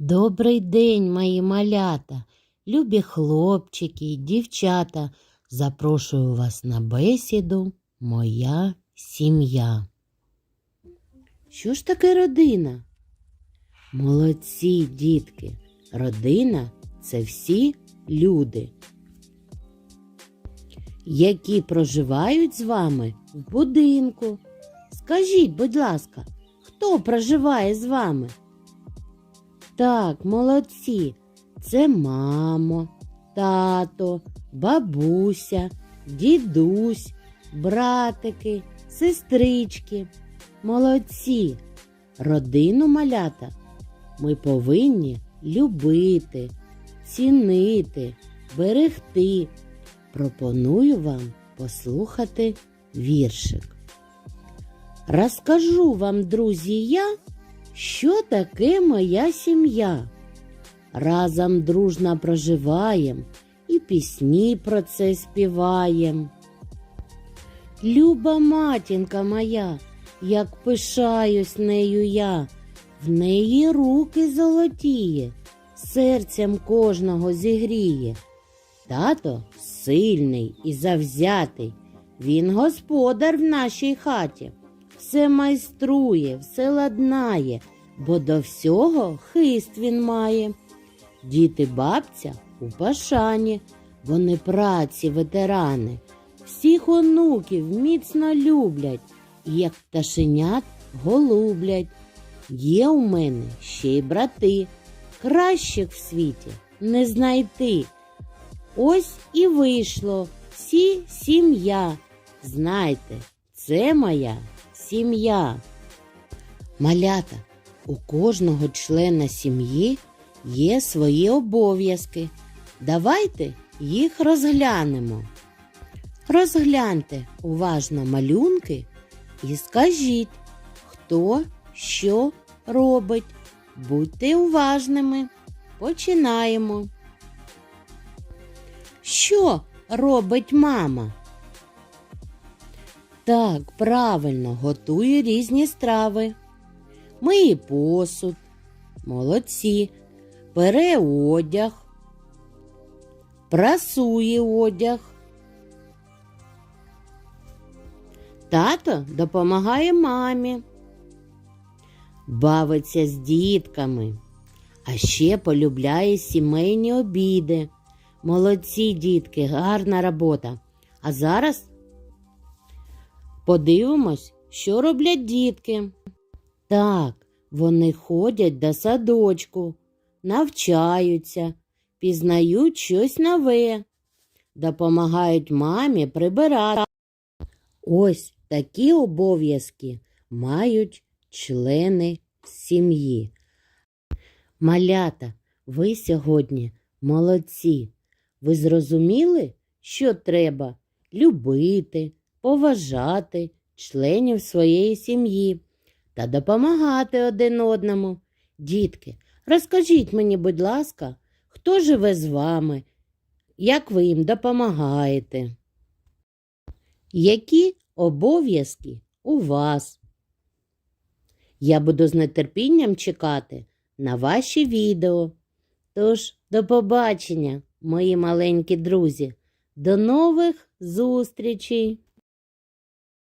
Добрий день, мої малята, любі хлопчики й дівчата. Запрошую вас на бесіду Моя сім'я. Що ж таке родина? Молодці, дітки. Родина це всі люди, які проживають з вами в будинку. Скажіть, будь ласка, хто проживає з вами? Так, молодці. Це мамо, тато, бабуся, дідусь, братики, сестрички. Молодці. Родину малята ми повинні любити, цінити, берегти. Пропоную вам послухати віршик. Розкажу вам, друзі, я, що таке моя сім'я. Разом дружно проживаєм і пісні про це співаєм. Люба матінка моя, як пишаюсь нею я, в неї руки золотіє, серцем кожного зігріє. Тато сильний і завзятий, він господар в нашій хаті, все майструє, все ладнає, бо до всього хист він має. Діти бабця у пашані, вони праці ветерани, всіх онуків міцно люблять, і як пташенят голублять. Є у мене ще й брати, кращих в світі не знайти. Ось і вийшло всі сім'я. Знайте, це моя сім'я. Малята, у кожного члена сім'ї є свої обов'язки. Давайте їх розглянемо. Розгляньте уважно малюнки і скажіть, хто що робить. Будьте уважними. Починаємо. Що робить мама? Так, правильно, готує різні страви. Миє посуд. Молодці. Пере одяг. Прасує одяг. Тато допомагає мамі. Бавиться з дітками, а ще полюбляє сімейні обіди. Молодці дітки, гарна робота. А зараз подивимось, що роблять дітки. Так, вони ходять до садочку, навчаються, пізнають щось нове, допомагають мамі прибирати. Ось такі обов'язки мають члени сім'ї. Малята, ви сьогодні молодці. Ви зрозуміли, що треба любити, поважати членів своєї сім'ї та допомагати один одному. Дітки, розкажіть мені, будь ласка, хто живе з вами, як ви їм допомагаєте? Які обов'язки у вас? Я буду з нетерпінням чекати на ваші відео. Тож, до побачення, мої маленькі друзі. До нових зустрічей!